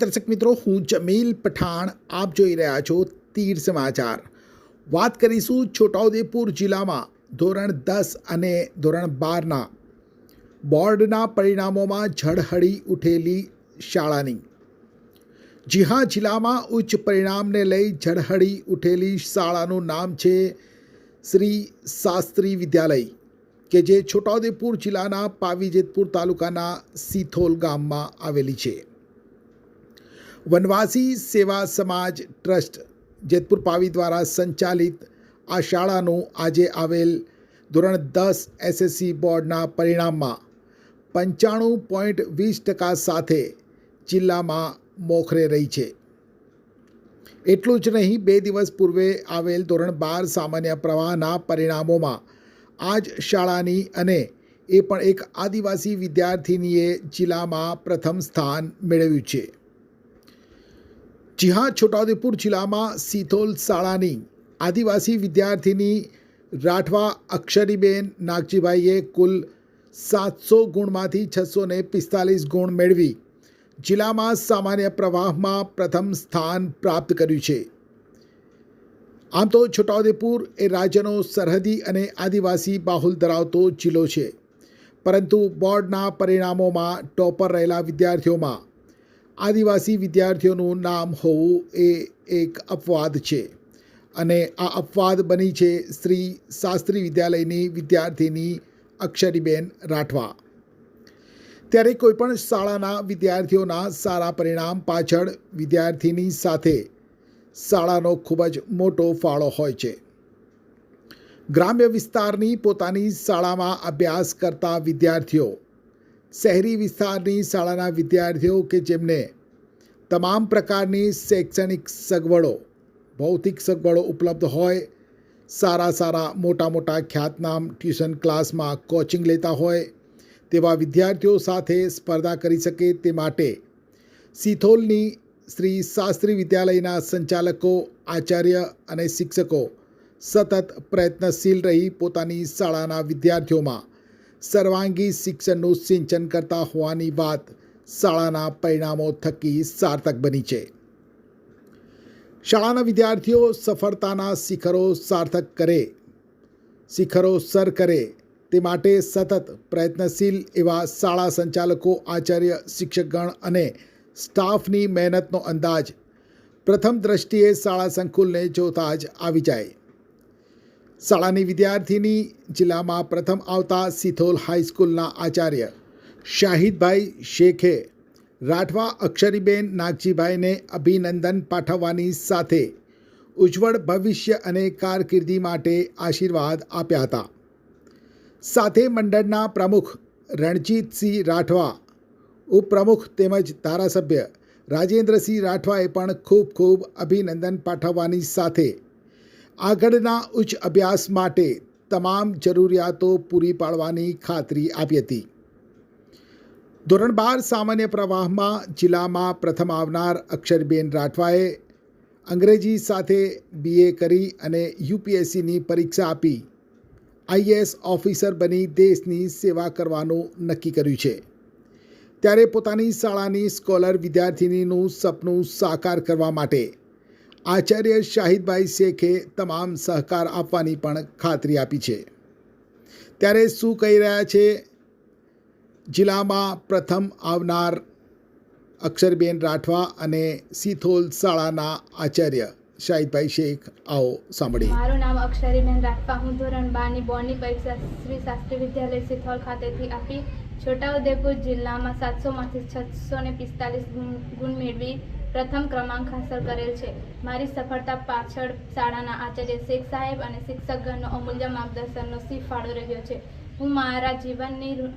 દર્શક મિત્રો, હું જમીલ પઠાણ, આપ જોઈ રહ્યા છો તીર સમાચાર. વાત કરીશું છોટાઉદેપુર જિલ્લામાં ધોરણ દસ અને ધોરણ બારના બોર્ડના પરિણામોમાં ઝળહળી ઉઠેલી શાળાની. જી હા જિલ્લામાં ઉચ્ચ પરિણામને લઈ ઝળહળી ઉઠેલી શાળાનું નામ છે શ્રી શાસ્ત્રી વિદ્યાલય, કે જે છોટાઉદેપુર જિલ્લાના પાવીજેતપુર તાલુકાના સીથોલ ગામમાં આવેલી છે. વનવાસી સેવા સમાજ ટ્રસ્ટ જેતપુર પાવી દ્વારા સંચાલિત આ શાળાનું આજે આવેલ ધોરણ દસ એસએસસી બોર્ડના પરિણામમાં પંચાણું પોઈન્ટ વીસ ટકા સાથે જિલ્લામાં મોખરે રહી છે. એટલું જ નહીં, બે દિવસ પૂર્વે આવેલ ધોરણ બાર સામાન્ય પ્રવાહના પરિણામોમાં આ જ શાળાની અને એ પણ એક આદિવાસી વિદ્યાર્થીનીએ જિલ્લામાં પ્રથમ સ્થાન મેળવ્યું છે. જી હા છોટાઉદેપુર જિલ્લામાં સિથોલ શાળાની આદિવાસી વિદ્યાર્થીની રાઠવા અક્ષરીબેન નાગજીભાઈએ કુલ સાતસો ગુણમાંથી છસો ને પિસ્તાલીસ ગુણ મેળવી જિલ્લામાં સામાન્ય પ્રવાહમાં પ્રથમ સ્થાન પ્રાપ્ત કર્યું છે. આમ તો છોટાઉદેપુર એ રાજ્યનો સરહદી અને આદિવાસી બાહુલ ધરાવતો જિલ્લો છે. પરંતુ બોર્ડના પરિણામોમાં ટોપર રહેલા વિદ્યાર્થીઓમાં આદિવાસી વિદ્યાર્થીઓનું નામ હોવું એ એક અપવાદ છે. અને આ અપવાદ બની છે શ્રી શાસ્ત્રી વિદ્યાલયની વિદ્યાર્થીની અક્ષરીબેન રાઠવા. ત્યારે કોઈપણ શાળાના વિદ્યાર્થીઓના સારા પરિણામ પાછળ વિદ્યાર્થીની સાથે શાળાનો ખૂબ જ મોટો ફાળો હોય છે. ગ્રામ્ય વિસ્તારની પોતાની શાળામાં અભ્યાસ કરતા વિદ્યાર્થીઓ શહેરી વિસ્તારની શાળાના વિદ્યાર્થીઓ કે જેમને તમામ પ્રકારની શૈક્ષણિક સગવડો, ભૌતિક સગવડો ઉપલબ્ધ હોય, સારા સારા મોટા મોટા ખ્યાતનામ ટ્યુશન ક્લાસમાં કોચિંગ લેતા હોય, તેવા વિદ્યાર્થીઓ સાથે સ્પર્ધા કરી શકે તે માટે સિથોલની શ્રી શાસ્ત્રી વિદ્યાલયના સંચાલકો, આચાર્ય અને શિક્ષકો સતત પ્રયત્નશીલ રહી પોતાની શાળાના વિદ્યાર્થીઓમાં સર્વાંગી શિક્ષણનું સિંચન કરતા હોવાની વાત શાળાના પરિણામો થકી સાર્થક બની છે શાળાના વિદ્યાર્થીઓ સફળતાના શિખરો સાર્થક કરે શિખરો સર કરે તે માટે સતત પ્રયત્નશીલ એવા શાળા સંચાલકો આચાર્ય શિક્ષકગણ અને સ્ટાફની મહેનતનો અંદાજ પ્રથમ દ્રષ્ટિએ શાળા સંકુલને જોતા જ આવી જાય શાળાની વિદ્યાર્થીની જિલ્લામાં પ્રથમ આવતા સિથોલ હાઈસ્કૂલના આચાર્ય શાહિદભાઈ શેખે રાઠવા અક્ષરીબેન નાગજીભાઈને અભિનંદન પાઠવવાની સાથે ઉજ્જવળ ભવિષ્ય અને કારકિર્દી માટે આશીર્વાદ આપ્યા હતા. સાથે મંડળના પ્રમુખ રણજીતસિંહ રાઠવા, ઉપપ્રમુખ તેમજ ધારાસભ્ય રાજેન્દ્રસિંહ રાઠવાએ પણ ખૂબ ખૂબ અભિનંદન પાઠવવાની સાથે આગળના ઉચ્ચ અભ્યાસ માટે તમામ જરૂરિયાતો પૂરી પાડવાની ખાતરી આપી હતી. ધોરણ બાર સામાન્ય પ્રવાહમાં જિલ્લામાં પ્રથમ આવનાર અક્ષરબેન રાઠવાએ અંગ્રેજી સાથે બીએ કરી અને યુપીએસસીની પરીક્ષા આપી. આઈએએસ ઓફિસર બની દેશની સેવા કરવાનું નક્કી કર્યું છે. ત્યારે પોતાની શાળાની સ્કોલર વિદ્યાર્થિનીનું સપનું સાકાર કરવા માટે આચાર્ય શાહિદભાઈ શેખે તમામ સહકાર આપવાની પણ ખાતરી આપી છે. ત્યારે શું કહી રહ્યા છે? જિલ્લામાં પ્રથમ આવનાર અક્ષરબેન રાઠવા અને સિથોલ શાળાના આચાર્ય શાહિદભાઈ શેખ, આવો સાંભળીએ. મારું નામ અક્ષરીબેન રાખવા હું ધોરણ બારની બોર્ડની પરીક્ષા શ્રી શાસ્ત્રી વિદ્યાલય સિથોલ ખાતેથી આપી છોટાઉદેપુર જિલ્લામાં સાતસોમાંથી છસો ને પિસ્તાલીસ ગુણ મેળવી પ્રથમ ક્રમાંક હાંસલ કરેલ છે. મારી સફળતા પાછળ શાળાના આચાર્ય શેખ સાહેબ અને શિક્ષકગણનો અમૂલ્ય માર્ગદર્શનનો સી ફાળો રહ્યો છે. હું મારા જીવનની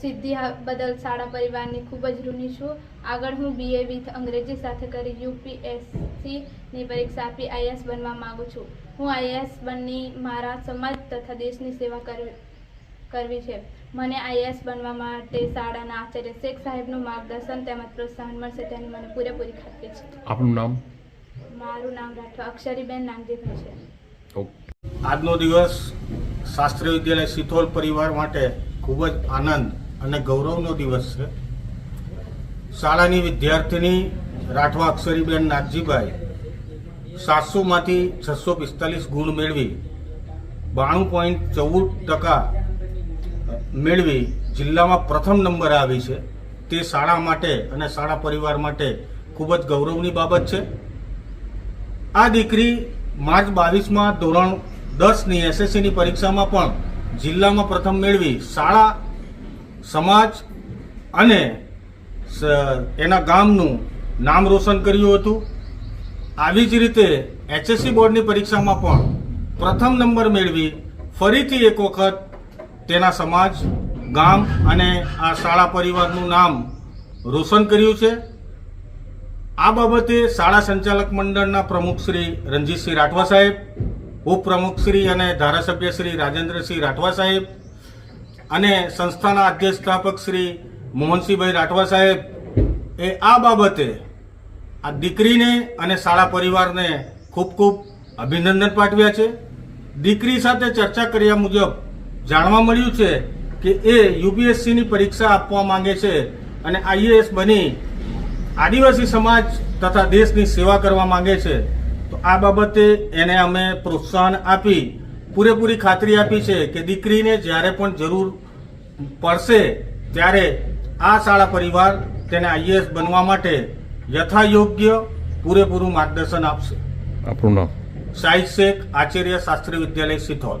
સિદ્ધિ બદલ શાળા પરિવારની ખૂબ જ ઋણી છું. આગળ હું બીએ વિથ અંગ્રેજી સાથે કરી યુપીએસસીની પરીક્ષા આપી આઈએસ બનવા માગું છું. હું આઈએસ બની મારા સમાજ તથા દેશની સેવા કરવી કરવી છે. મને આઈએસ બનવા માટે શાળાના આચાર્ય શેખ સાહેબનું માર્ગદર્શન તેમજ પ્રોત્સાહન મળશે તેની મને પૂરેપૂરી ખાતરી છે. આપનું નામ? મારું નામ રાઠવા. અક્ષરીબેન નામજીભાઈ છે. આજનો દિવસ શાસ્ત્રીય વિદ્યાલય સિથોલ પરિવાર માટે ખૂબ જ આનંદ અને ગૌરવનો દિવસ છે. શાળાની વિદ્યાર્થીની રાઠવા અક્ષરીબેન નાગજીભાઈ સાતસોમાંથી છસો પિસ્તાલીસ ગુણ મેળવી બાણું પોઈન્ટ ચૌદ ટકા મેળવી જિલ્લામાં પ્રથમ નંબર આવી છે. તે શાળા માટે અને શાળા પરિવાર માટે ખૂબ જ ગૌરવની બાબત છે. આ દીકરી માર્ચ બાવીસમાં ધોરણ દસની એસએસસીની પરીક્ષામાં પણ જિલ્લામાં પ્રથમ મેળવી શાળા, સમાજ અને એના ગામનું નામ રોશન કર્યું હતું. આવી જ રીતે એચએસસી બોર્ડની પરીક્ષામાં પણ પ્રથમ નંબર મેળવી ફરીથી એક વખત તેના સમાજ, ગામ અને આ શાળા પરિવારનું નામ રોશન કર્યું છે. આ બાબતે શાળા સંચાલક મંડળના પ્રમુખ શ્રી રણજીતસિંહ રાઠવા સાહેબ, ઉપપ્રમુખ શ્રી અને ધારાસભ્ય શ્રી રાજેન્દ્રસિંહ રાઠવા સાહેબ અને સંસ્થાના અધ્યક્ષ સ્થાપક શ્રી મોહનસિંહભાઈ રાઠવા સાહેબ એ આ બાબતે આ દીકરીને અને શાળા પરિવારને ખૂબ ખૂબ અભિનંદન પાઠવ્યા છે. દીકરી સાથે ચર્ચા કર્યા મુજબ જાણવા મળ્યું છે કે એ યુપીએસસીની પરીક્ષા આપવા માંગે છે અને આઈએએસ બની આદિવાસી સમાજ તથા દેશની સેવા કરવા માંગે છે. તો આ બાબતે એને અમે પ્રોત્સાહન આપી પૂરેપૂરી ખાતરી આપી છે કે દીકરીને જ્યારે પણ જરૂર પડશે ત્યારે આ શાળા પરિવાર તેને આઈએએસ બનવા માટે યથાયોગ્ય પૂરેપૂરું માર્ગદર્શન આપશે. આપણું નામ? શાહિદ શેખ આચાર્ય શાસ્ત્રી વિદ્યાલય સિથોલ